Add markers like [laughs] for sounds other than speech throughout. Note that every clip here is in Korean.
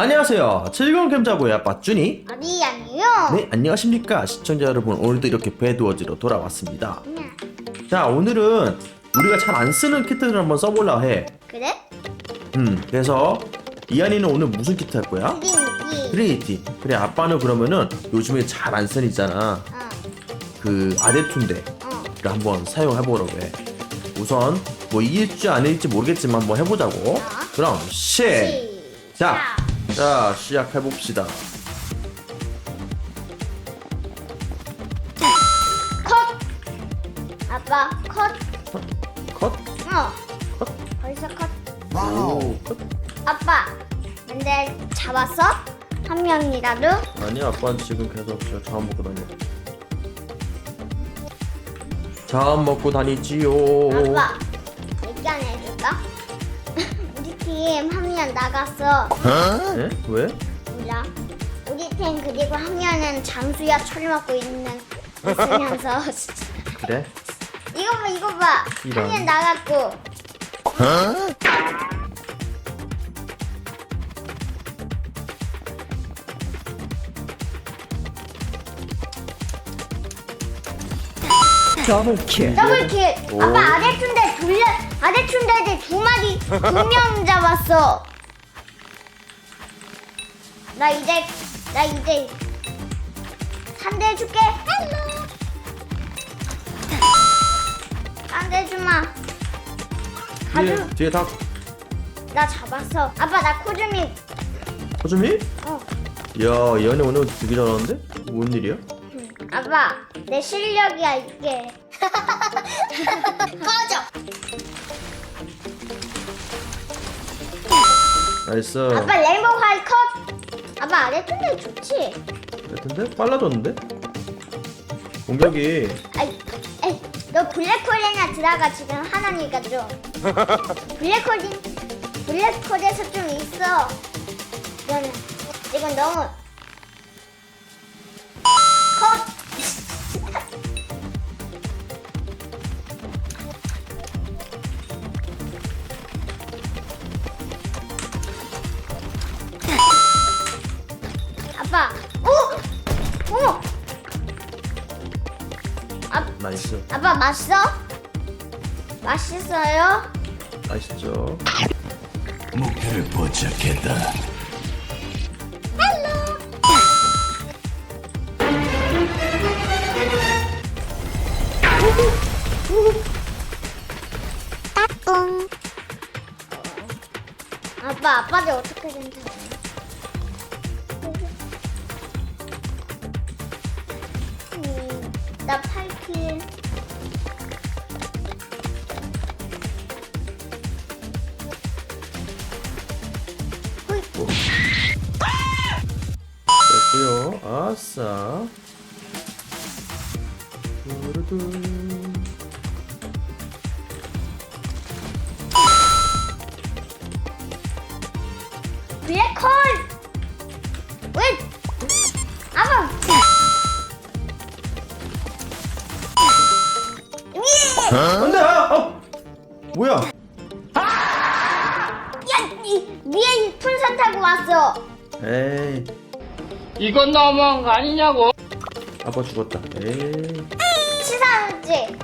안녕하세요. 즐거운 캠자고의 아빠 준이. 아니 아니요. 네, 안녕하십니까 시청자 여러분. 오늘도 이렇게 배드워지로 돌아왔습니다. 그냥 자, 오늘은 우리가 잘 안 쓰는 키트를 한번 써보려 해. 그래? 음, 그래서 이한이는 오늘 무슨 키트 할 거야? 트리니티. 트리니티. 그래, 아빠는 그러면은 요즘에 잘 안 쓰니잖아. 어, 그 아데툰데를 어. 한번 사용해보려고 해. 우선 뭐 이길지 아닐지 모르겠지만 한번 해보자고. 그럼 시. 자, 자 시작해봅시다. 컷. 아빠 컷. 컷. 어. 컷. 벌써 컷. 오, 컷. 아빠. 근데 잡았어? 한 명이라도? 아니 아빠는 지금 계속 저 자원 먹고 다녀. 자원 먹고 다니지요. 아빠. 얘기 안 해줄까? 우리 팀 한 명 나갔어. 에? 왜? 몰라. 우리 팀 그리고 한 명은 장수야 철 먹고 있는 있으면서 [laughs] 그래? 이거 봐 이거 봐. 이런. 한 명 나갔고. 더블킬. 더블킬. 오. 아빠 아래춘대 돌려 아래춘대 두 마리 두 명 [laughs] 잡았어. 나 이제 나 이제 상대 해줄게. 헬로. 상대 주마. 뒤에 가주. 뒤에 다나 잡았어. 아빠 나 코즈미. 허준이? 어. 야 얘네 오늘 되게 잘하는데? 뭔 일이야? 응. 아빠 내 실력이야 이게. 꺼져. 나이스. 아빠 레인보우 화이 컷. 아빠 아래춘대 좋지. 같은데? 빨라졌는데? 공격이 아이, 에이, 너 블랙홀이나 들어가 지금 하나니까 좀 블랙홀이 블랙홀에서 좀 있어. 너는 지금 너무 아, 나이스. 아빠 맛있어? 맛있어요? 맛있죠. 목표를 포착했다. 아빠 아빠들 어떻게 괜찮아? 음, 나8 킬. 호이. 됐고요. 아싸. 두루두. 블랙홀! 뭐야? 야! 이, 위에 풍선 타고 왔어! 에이, 이건 너무한 거 아니냐고. 아빠 죽었다. 에이. 치사하지?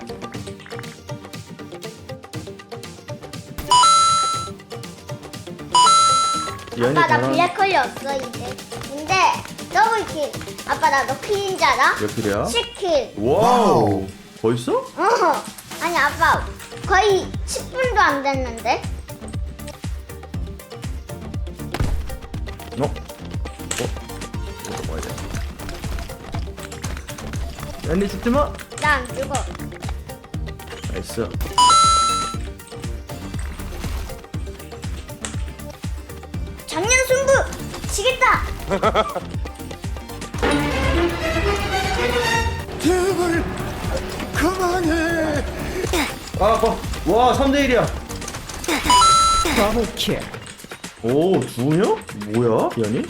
연이 아빠 나 잘한 블랙홀이었어 이제 근데 더블킬 아빠 나 너 킬인 줄 알아? 몇 킬이야? 10킬 와우. 벌써? 어 아니 아빠 거의 10분도 안 됐는데 어? 어? 이거 먹어야 돼. 연이 죽지 마. 나안 죽어 나이스. 작년 승부 지겠다 [laughs] 제발 그만해. 아, 아빠. 와, 3대 1이야. 더블킬. 오, 두 명? 뭐야, 연이?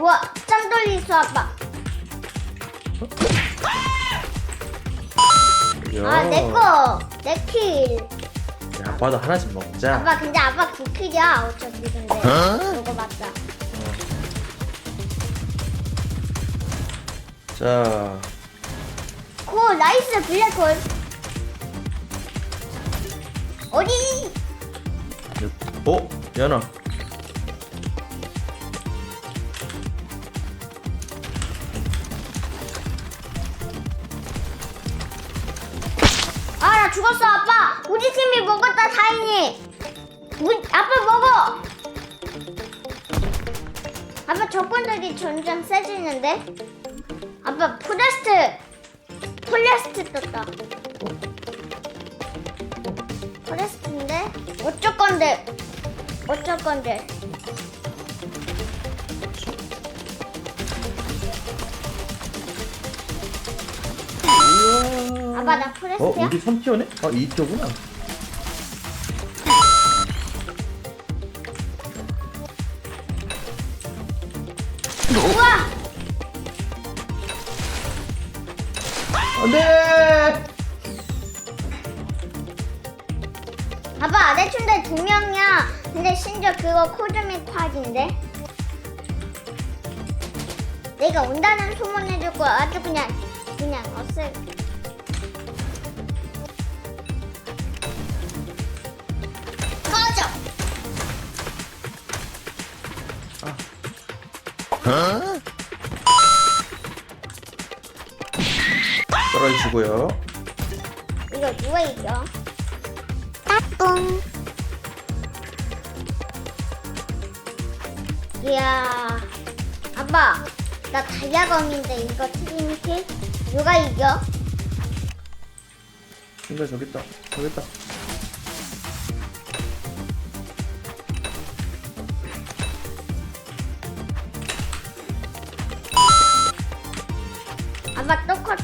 우와 짱 돌리 수 아빠 야. 아 내꺼 내킬 야, 아빠도 하나씩 먹자. 아빠 근데 아빠 비클이야 어차피 근데 이거 맞다 자, 고 나이스 블랙홀. 어디? 어, 연아. 아 나 죽었어 아빠. 우리 팀이 먹었다 다행히. 우리, 아빠 먹어. 아빠 적군들이 점점 세지는데? 아빠 포레스트 폴레스트 떴다 포레스트인데 어쩔 건데 어쩔 건데 아빠 나 어, 포레스트야? 우리 3티어네? 아, 2티어구나. 아빠 내 춘대 두 명이야. 근데 심지어 그거 코드미 콱인데. 내가 온다는 소문 해주고 아주 그냥 그냥 어슬. 꺼져. 떨어지고요. 이거 누가 이겨? 따뚱. 이야. 아빠, 나 다이아검인데 이거 트림킬? 누가 이겨? 친구야, 저기 있다. 저기 있다. 아빠 똑같.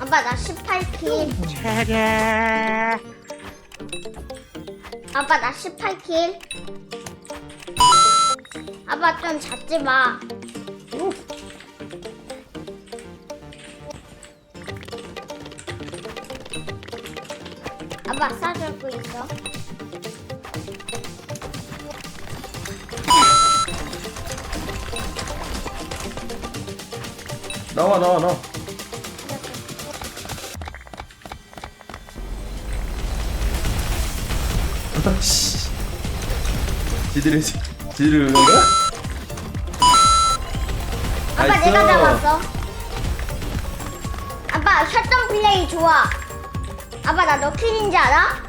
아빠 나 18킬. 아빠 나 18킬. 아빠 좀 잡지 마. 아빠 싸주고 있어. 나와, 나와, 나와. 씨. 지들이, 지들이 그런 거야? 아빠 나이스. 내가 잡았어. 아빠 샷던 플레이 좋아. 아빠 나 너 킬인지 알아?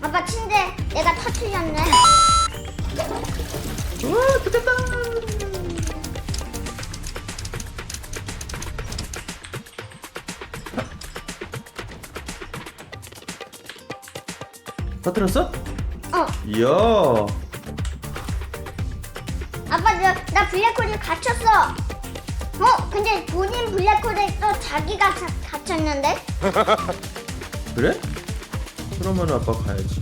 아빠 침대 내가 터트렸네. 우와, 좋겠다. 터뜨렸어? 어. 이야. 아빠 나, 나 블랙홀에 갇혔어. 어? 근데 본인 블랙홀에 또 자기가 가, 갇혔는데? [laughs] 그래? 그러면 아빠 가야지.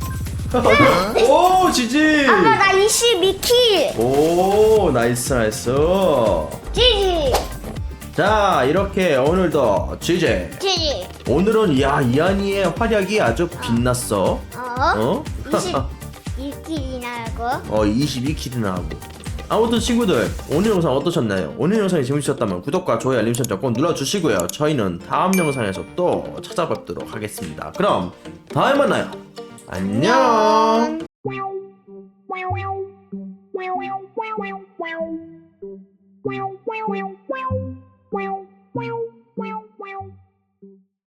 [laughs] 오, 지지. 아빠 나 22킬. 오, 나이스, 나이스. 지지. 자, 이렇게 오늘도 지지. 지지. 오늘은 야 이한이의 활약이 아주 빛났어. 어? 어? 22킬이나 [laughs] 하고. 어 22킬이나 하고. 아무튼 친구들 오늘 영상 어떠셨나요? 오늘 영상이 재밌으셨다면 구독과 좋아요 알림 설정 꼭 눌러주시고요. 저희는 다음 영상에서 또 찾아뵙도록 하겠습니다. 그럼 다음에 만나요. 안녕. Wow.